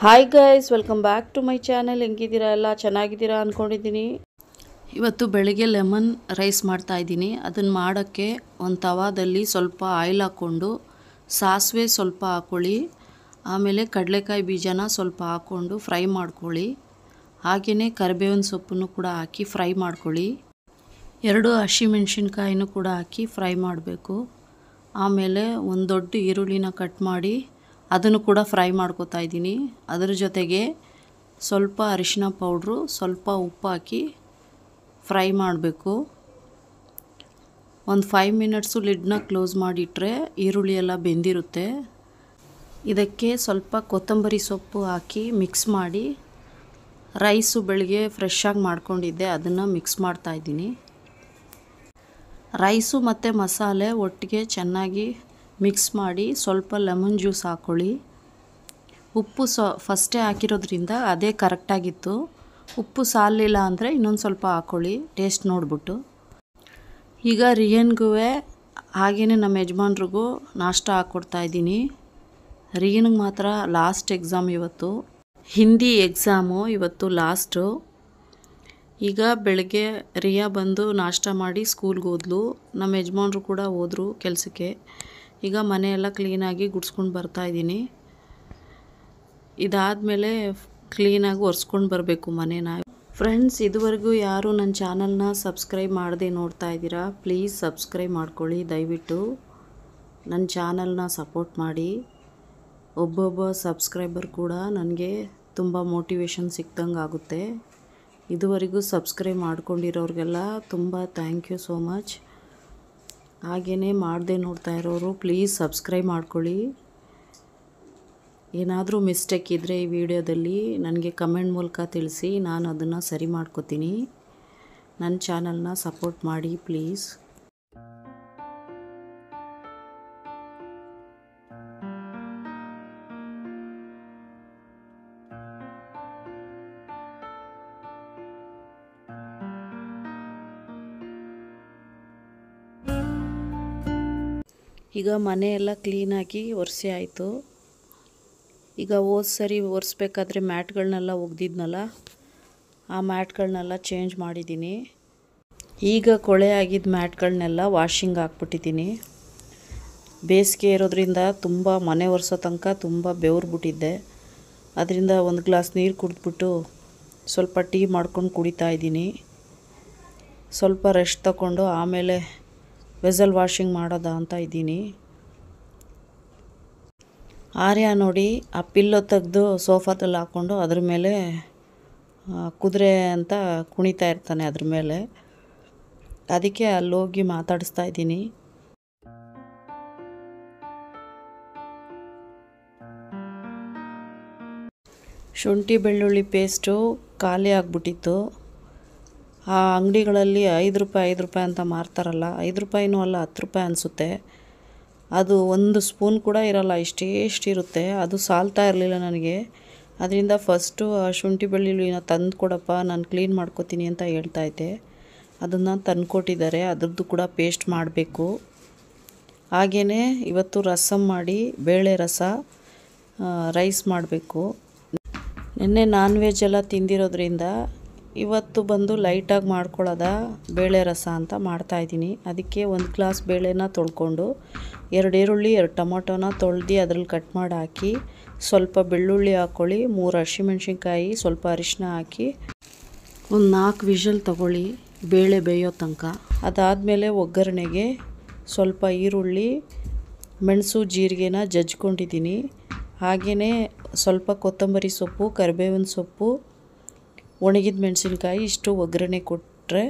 Hi guys welcome back to my channel ಹೆಂಗಿದ್ದೀರಾ ಎಲ್ಲ? ಚೆನ್ನಾಗಿದ್ದೀರಾ ಅಂದ್ಕೊಂಡಿದ್ದೀನಿ ಇವತ್ತು ಬೆಳಗ್ಗೆ ಲೆಮನ್ ರೈಸ್ ಮಾಡ್ತಾ ಇದ್ದೀನಿ. ಅದನ್ನು ಮಾಡೋಕ್ಕೆ ಒಂದು ತವಾದಲ್ಲಿ ಸ್ವಲ್ಪ ಆಯಿಲ್ ಹಾಕ್ಕೊಂಡು, ಸಾಸಿವೆ ಸ್ವಲ್ಪ ಹಾಕ್ಕೊಳ್ಳಿ ಆಮೇಲೆ ಕಡಲೆಕಾಯಿ ಬೀಜನ ಸ್ವಲ್ಪ ಹಾಕ್ಕೊಂಡು ಫ್ರೈ ಮಾಡ್ಕೊಳ್ಳಿ. ಹಾಗೆಯೇ ಕರಿಬೇವಿನ ಸೊಪ್ಪನ್ನು ಕೂಡ ಹಾಕಿ ಫ್ರೈ ಮಾಡ್ಕೊಳ್ಳಿ. ಎರಡು ಹಸಿಮೆಣ್ಸಿನ್ಕಾಯಿನೂ ಕೂಡ ಹಾಕಿ ಫ್ರೈ ಮಾಡಬೇಕು. ಆಮೇಲೆ ಒಂದು ದೊಡ್ಡ ಈರುಳ್ಳಿನ ಕಟ್ ಮಾಡಿ ಅದನ್ನು ಕೂಡ ಫ್ರೈ ಮಾಡ್ಕೊತಾ ಇದ್ದೀನಿ. ಅದರ ಜೊತೆಗೆ ಸ್ವಲ್ಪ ಅರಿಶಿನ ಪೌಡ್ರು, ಸ್ವಲ್ಪ ಉಪ್ಪು ಹಾಕಿ ಫ್ರೈ ಮಾಡಬೇಕು. ಒಂದು ಫೈವ್ ಮಿನಿಟ್ಸು ಲಿಡ್ನ ಕ್ಲೋಸ್ ಮಾಡಿಟ್ರೆ ಈರುಳ್ಳಿ ಎಲ್ಲ ಬೆಂದಿರುತ್ತೆ. ಇದಕ್ಕೆ ಸ್ವಲ್ಪ ಕೊತ್ತಂಬರಿ ಸೊಪ್ಪು ಹಾಕಿ ಮಿಕ್ಸ್ ಮಾಡಿ ರೈಸು ಬೆಳಗ್ಗೆ ಫ್ರೆಶ್ಶಾಗಿ ಮಾಡ್ಕೊಂಡಿದ್ದೆ, ಅದನ್ನು ಮಿಕ್ಸ್ ಮಾಡ್ತಾಯಿದ್ದೀನಿ ರೈಸು ಮತ್ತು ಮಸಾಲೆ ಒಟ್ಟಿಗೆ ಚೆನ್ನಾಗಿ ಮಿಕ್ಸ್ ಮಾಡಿ ಸ್ವಲ್ಪ ಲೆಮನ್ ಜ್ಯೂಸ್ ಹಾಕ್ಕೊಳ್ಳಿ ಉಪ್ಪು ಸ ಫಸ್ಟೇ ಹಾಕಿರೋದ್ರಿಂದ ಅದೇ ಕರೆಕ್ಟಾಗಿತ್ತು ಉಪ್ಪು ಸಾಲಿಲ್ಲ ಅಂದರೆ ಇನ್ನೊಂದು ಸ್ವಲ್ಪ ಹಾಕ್ಕೊಳ್ಳಿ ಟೇಸ್ಟ್ ನೋಡಿಬಿಟ್ಟು. ಈಗ ರಿಯನ್ಗೂ ಹಾಗೆಯೇ ನಮ್ಮ ಯಜಮಾನ್ರಿಗೂ ನಾಷ್ಟ ಹಾಕ್ಕೊಡ್ತಾ ಇದ್ದೀನಿ. ರಿಯನ್ಗೆ ಮಾತ್ರ ಲಾಸ್ಟ್ ಎಕ್ಸಾಮ್ ಇವತ್ತು. ಹಿಂದಿ ಎಕ್ಸಾಮು ಇವತ್ತು ಲಾಸ್ಟು ಈಗ ಬೆಳಗ್ಗೆ ರಿಯಾ ಬಂದು ನಾಷ್ಟ ಮಾಡಿ ಸ್ಕೂಲ್ಗೆ ಹೋದ್ಲು. ನಮ್ಮ ಯಜಮಾನ್ರು ಕೂಡ ಹೋದರು ಕೆಲಸಕ್ಕೆ. ಈಗ ಮನೆಯೆಲ್ಲ ಕ್ಲೀನಾಗಿ ಗುಡ್ಸ್ಕೊಂಡು ಬರ್ತಾಯಿದ್ದೀನಿ ಇದಾದಮೇಲೆ ಕ್ಲೀನಾಗಿ ಒರೆಸ್ಕೊಂಡು ಬರಬೇಕು ಮನೇನ ಫ್ರೆಂಡ್ಸ್ ಇದುವರೆಗೂ ಯಾರು ನನ್ನ ಚಾನಲ್ನ ಸಬ್ಸ್ಕ್ರೈಬ್ ಮಾಡದೆ ನೋಡ್ತಾ ಇದ್ದೀರಾ? ಪ್ಲೀಸ್ ಸಬ್ಸ್ಕ್ರೈಬ್ ಮಾಡ್ಕೊಳ್ಳಿ. ದಯವಿಟ್ಟು ನನ್ನ ಚಾನಲ್ನ ಸಪೋರ್ಟ್ ಮಾಡಿ. ಒಬ್ಬೊಬ್ಬ ಸಬ್ಸ್ಕ್ರೈಬರ್ ಕೂಡ ನನಗೆ ತುಂಬ ಮೋಟಿವೇಶನ್ ಸಿಕ್ದಂಗೆ ಆಗುತ್ತೆ. ಇದುವರೆಗೂ ಸಬ್ಸ್ಕ್ರೈಬ್ ಮಾಡ್ಕೊಂಡಿರೋರಿಗೆಲ್ಲ ತುಂಬ ಥ್ಯಾಂಕ್ ಯು ಸೋ ಮಚ್. ಹಾಗೆಯೇ ಮಾಡದೆ ನೋಡ್ತಾ ಇರೋರು ಪ್ಲೀಸ್ ಸಬ್ಸ್ಕ್ರೈಬ್ ಮಾಡ್ಕೊಳ್ಳಿ. ಏನಾದರೂ ಮಿಸ್ಟೇಕ್ ಇದ್ದರೆ ಈ ವಿಡಿಯೋದಲ್ಲಿ ನನಗೆ ಕಮೆಂಟ್ ಮೂಲಕ ತಿಳಿಸಿ, ನಾನು ಅದನ್ನು ಸರಿ ಮಾಡ್ಕೋತೀನಿ. ನನ್ನ ಚಾನಲ್ನ ಸಪೋರ್ಟ್ ಮಾಡಿ ಪ್ಲೀಸ್ ಈಗ ಮನೆಯೆಲ್ಲ ಕ್ಲೀನಾಗಿ ಒರೆಸಿ ಆಯಿತು. ಈಗ ಹೋದ ಸರಿ ಒರೆಸ್ಬೇಕಾದ್ರೆ ಮ್ಯಾಟ್ಗಳನ್ನೆಲ್ಲ ಒಗ್ದಿದ್ನಲ್ಲ, ಆ ಮ್ಯಾಟ್ಗಳನ್ನೆಲ್ಲ ಚೇಂಜ್ ಮಾಡಿದ್ದೀನಿ ಈಗ ಕೊಳೆ ಆಗಿದ್ದ ಮ್ಯಾಟ್ಗಳನ್ನೆಲ್ಲ ವಾಷಿಂಗ್ ಹಾಕ್ಬಿಟ್ಟಿದ್ದೀನಿ ಬೇಸಿಗೆ ಇರೋದ್ರಿಂದ ತುಂಬ ಮನೆ ಒರೆಸೋ ತನಕ ತುಂಬ ಬೆವ್ರು ಬಿಟ್ಟಿದ್ದೆ. ಅದರಿಂದ ಒಂದು ಗ್ಲಾಸ್ ನೀರು ಕುಡಿದ್ಬಿಟ್ಟು ಸ್ವಲ್ಪ ಟೀ ಮಾಡ್ಕೊಂಡು ಕುಡಿತಾ ಇದ್ದೀನಿ ಸ್ವಲ್ಪ ರೆಸ್ಟ್ ತಗೊಂಡು ಆಮೇಲೆ ವೆಸಲ್ ವಾಷಿಂಗ್ ಮಾಡೋದ ಅಂತ ಇದ್ದೀನಿ. ಆರ್ಯ ನೋಡಿ, ಆ ಪಿಲ್ಲೋ ತೆಗೆದು ಸೋಫಾದಲ್ಲಿ ಹಾಕ್ಕೊಂಡು ಅದ್ರ ಮೇಲೆ ಕುದುರೆ ಅಂತ ಕುಣಿತಾ ಇರ್ತಾನೆ ಅದ್ರ ಮೇಲೆ. ಅದಕ್ಕೆ ಅಲ್ಲೋಗಿ ಮಾತಾಡಿಸ್ತಾ ಇದ್ದೀನಿ. ಶುಂಠಿ ಬೆಳ್ಳುಳ್ಳಿ ಪೇಸ್ಟು ಖಾಲಿ ಆಗಿಬಿಟ್ಟಿತ್ತು. ಆ ಅಂಗಡಿಗಳಲ್ಲಿ ಐದು ರೂಪಾಯಿ ಐದು ರೂಪಾಯಿ ಅಂತ ಮಾರ್ತಾರಲ್ಲ, ಐದು ರೂಪಾಯಿನೂ ಅಲ್ಲ, ಹತ್ತು ರೂಪಾಯಿ ಅನಿಸುತ್ತೆ. ಅದು ಒಂದು ಸ್ಪೂನ್ ಕೂಡ ಇರಲ್ಲ ಇಷ್ಟೇ ಇಷ್ಟಿರುತ್ತೆ ಅದು ಸಾಲ್ತಾ ಇರಲಿಲ್ಲ ನನಗೆ. ಅದರಿಂದ ಫಸ್ಟು ಶುಂಠಿ ಬೆಳ್ಳುಳ್ಳಿನ ತಂದು ಕೊಡಪ್ಪ, ನಾನು ಕ್ಲೀನ್ ಮಾಡ್ಕೋತೀನಿ ಅಂತ ಹೇಳ್ತಾ ಇದ್ದೆ. ಅದನ್ನು ತಂದುಕೊಟ್ಟಿದ್ದಾರೆ, ಅದರದ್ದು ಕೂಡ ಪೇಸ್ಟ್ ಮಾಡಬೇಕು. ಹಾಗೆಯೇ ಇವತ್ತು ರಸಂ ಮಾಡಿ, ಬೇಳೆ ರಸ ರೈಸ್ ಮಾಡಬೇಕು. ನಿನ್ನೆ ನಾನ್ ವೆಜ್ ಎಲ್ಲ ತಿಂದಿರೋದ್ರಿಂದ ಇವತ್ತು ಬಂದು ಲೈಟಾಗಿ ಮಾಡ್ಕೊಳ್ಳೋದ ಬೇಳೆ ರಸ ಅಂತ ಮಾಡ್ತಾಯಿದ್ದೀನಿ ಅದಕ್ಕೆ ಒಂದು ಗ್ಲಾಸ್ ಬೇಳೆನ ತೊಳ್ಕೊಂಡು ಎರಡು ಈರುಳ್ಳಿ, ಎರಡು ಟೊಮೊಟೊನ ತೊಳ್ದು ಅದ್ರಲ್ಲಿ ಕಟ್ ಮಾಡಿ ಹಾಕಿ ಸ್ವಲ್ಪ ಬೆಳ್ಳುಳ್ಳಿ ಹಾಕ್ಕೊಳ್ಳಿ, ಮೂರು ಹಸಿಮೆಣ್ಸಿನ್ಕಾಯಿ, ಸ್ವಲ್ಪ ಅರಿಶಿನ ಹಾಕಿ ಒಂದು ನಾಲ್ಕು ವಿಷಲ್ ತಗೊಳ್ಳಿ ಬೇಳೆ ಬೇಯೋ ತನಕ. ಅದಾದಮೇಲೆ ಒಗ್ಗರಣೆಗೆ ಸ್ವಲ್ಪ ಈರುಳ್ಳಿ, ಮೆಣಸು, ಜೀರಿಗೆನ ಜಜ್ಕೊಂಡಿದ್ದೀನಿ. ಹಾಗೆಯೇ ಸ್ವಲ್ಪ ಕೊತ್ತಂಬರಿ ಸೊಪ್ಪು, ಕರಿಬೇವಿನ ಸೊಪ್ಪು ಒಣಗಿದ ಮೆಣಸಿನ್ಕಾಯಿ ಇಷ್ಟು ಒಗ್ಗರಣೆ ಕೊಟ್ಟರೆ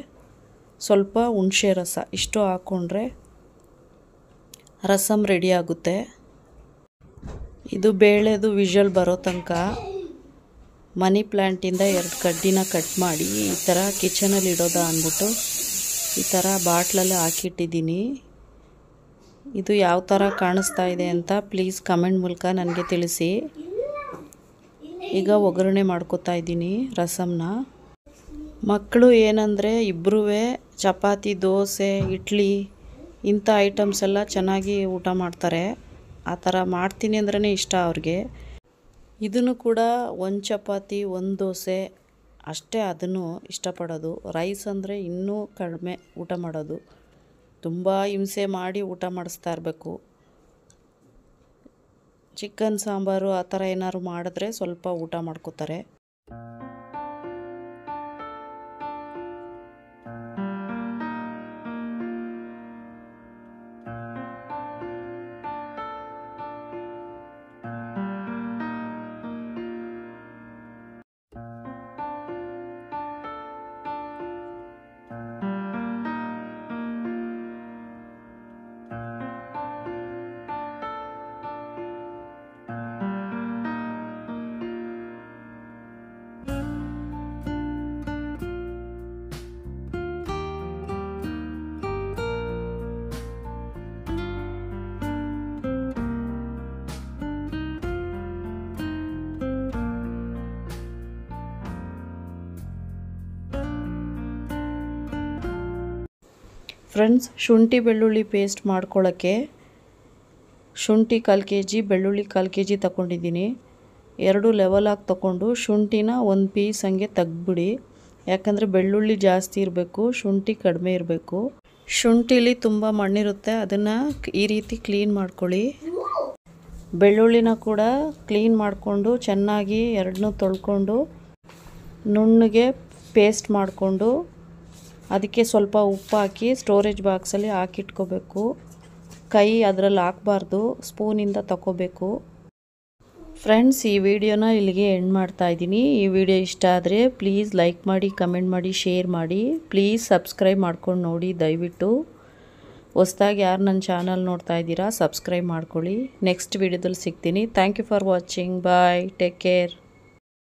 ಸ್ವಲ್ಪ ಹುಣಸೆ ರಸ ಇಷ್ಟು ಹಾಕ್ಕೊಂಡ್ರೆ ರಸಮ್ ರೆಡಿ ಆಗುತ್ತೆ. ಇದು ಬೇಳೆದು ವಿಷಲ್ ಬರೋ ತನಕ ಮನಿ ಪ್ಲ್ಯಾಂಟಿಂದ ಎರಡು ಕಡ್ಡಿನ ಕಟ್ ಮಾಡಿ ಈ ಥರ ಕಿಚನಲ್ಲಿ ಇಡೋದ ಅಂದ್ಬಿಟ್ಟು ಈ ಥರ ಬಾಟ್ಲಲ್ಲಿ ಹಾಕಿಟ್ಟಿದ್ದೀನಿ. ಇದು ಯಾವ ಥರ ಕಾಣಿಸ್ತಾ ಇದೆ ಅಂತ ಪ್ಲೀಸ್ ಕಮೆಂಟ್ ಮೂಲಕ ನನಗೆ ತಿಳಿಸಿ. ಈಗ ಒಗ್ಗರಣೆ ಮಾಡ್ಕೋತಾ ಇದ್ದೀನಿ ರಸಮ್ನ. ಮಕ್ಕಳು ಏನಂದರೆ ಇಬ್ಬರೂ ಚಪಾತಿ, ದೋಸೆ, ಇಡ್ಲಿ ಇಂಥ ಐಟಮ್ಸ್ ಎಲ್ಲ ಚೆನ್ನಾಗಿ ಊಟ ಮಾಡ್ತಾರೆ. ಆ ಥರ ಮಾಡ್ತೀನಿ ಅಂದ್ರೇ ಇಷ್ಟ ಅವ್ರಿಗೆ. ಇದನ್ನು ಕೂಡ ಒಂದು ಚಪಾತಿ, ಒಂದು ದೋಸೆ ಅಷ್ಟೇ ಅದನ್ನು ಇಷ್ಟಪಡೋದು. ರೈಸ್ ಅಂದರೆ ಇನ್ನೂ ಕಡಿಮೆ ಊಟ ಮಾಡೋದು. ತುಂಬ ಹಿಂಸೆ ಮಾಡಿ ಊಟ ಮಾಡಿಸ್ತಾ ಇರಬೇಕು. ಚಿಕನ್ ಸಾಂಬಾರು ಆ ಥರ ಏನಾದ್ರು ಮಾಡಿದ್ರೆ ಸ್ವಲ್ಪ ಊಟ ಮಾಡ್ಕೋತಾರೆ. ಫ್ರೆಂಡ್ಸ್, ಶುಂಠಿ ಬೆಳ್ಳುಳ್ಳಿ ಪೇಸ್ಟ್ ಮಾಡ್ಕೊಳ್ಳೋಕ್ಕೆ ಶುಂಠಿ ಕಾಲು ಕೆ ಜಿ ಬೆಳ್ಳುಳ್ಳಿ ಕಾಲು ಕೆ ಜಿ ತಗೊಂಡಿದ್ದೀನಿ ಎರಡು ಲೆವೆಲಾಗಿ ತಗೊಂಡು ಶುಂಠಿನ ಒಂದು ಪೀಸ್ ಹಂಗೆ ತೆಗ್ದುಬಿಡಿ. ಯಾಕಂದರೆ ಬೆಳ್ಳುಳ್ಳಿ ಜಾಸ್ತಿ ಇರಬೇಕು, ಶುಂಠಿ ಕಡಿಮೆ ಇರಬೇಕು. ಶುಂಠಿಲಿ ತುಂಬ ಮಣ್ಣಿರುತ್ತೆ, ಅದನ್ನು ಈ ರೀತಿ ಕ್ಲೀನ್ ಮಾಡ್ಕೊಳ್ಳಿ. ಬೆಳ್ಳುಳ್ಳಿನ ಕೂಡ ಕ್ಲೀನ್ ಮಾಡಿಕೊಂಡು ಚೆನ್ನಾಗಿ ಎರಡನ್ನೂ ತೊಳ್ಕೊಂಡು ನುಣ್ಣಗೆ ಪೇಸ್ಟ್ ಮಾಡಿಕೊಂಡು ಅದಕ್ಕೆ ಸ್ವಲ್ಪ ಉಪ್ಪು ಹಾಕಿ ಸ್ಟೋರೇಜ್ ಬಾಕ್ಸಲ್ಲಿ ಹಾಕಿಟ್ಕೋಬೇಕು. ಕೈ ಅದರಲ್ಲಿ ಹಾಕಬಾರ್ದು ಸ್ಪೂನಿಂದ ತಗೋಬೇಕು ಫ್ರೆಂಡ್ಸ್ ಈ ವಿಡಿಯೋನ ಇಲ್ಲಿಗೆ ಎಂಡ್ ಮಾಡ್ತಾ ಇದ್ದೀನಿ. ಈ ವಿಡಿಯೋ ಇಷ್ಟ ಆದರೆ ಪ್ಲೀಸ್ ಲೈಕ್ ಮಾಡಿ ಕಮೆಂಟ್ ಮಾಡಿ ಶೇರ್ ಮಾಡಿ. ಪ್ಲೀಸ್ ಸಬ್ಸ್ಕ್ರೈಬ್ ಮಾಡ್ಕೊಂಡು ನೋಡಿ, ದಯವಿಟ್ಟು. ಹೊಸ್ದಾಗಿ ಯಾರು ನನ್ನ ಚಾನಲ್ ನೋಡ್ತಾ ಇದ್ದೀರಾ ಸಬ್ಸ್ಕ್ರೈಬ್ ಮಾಡ್ಕೊಳ್ಳಿ. ನೆಕ್ಸ್ಟ್ ವಿಡಿಯೋದಲ್ಲಿ ಸಿಗ್ತೀನಿ. Thank you for watching bye take care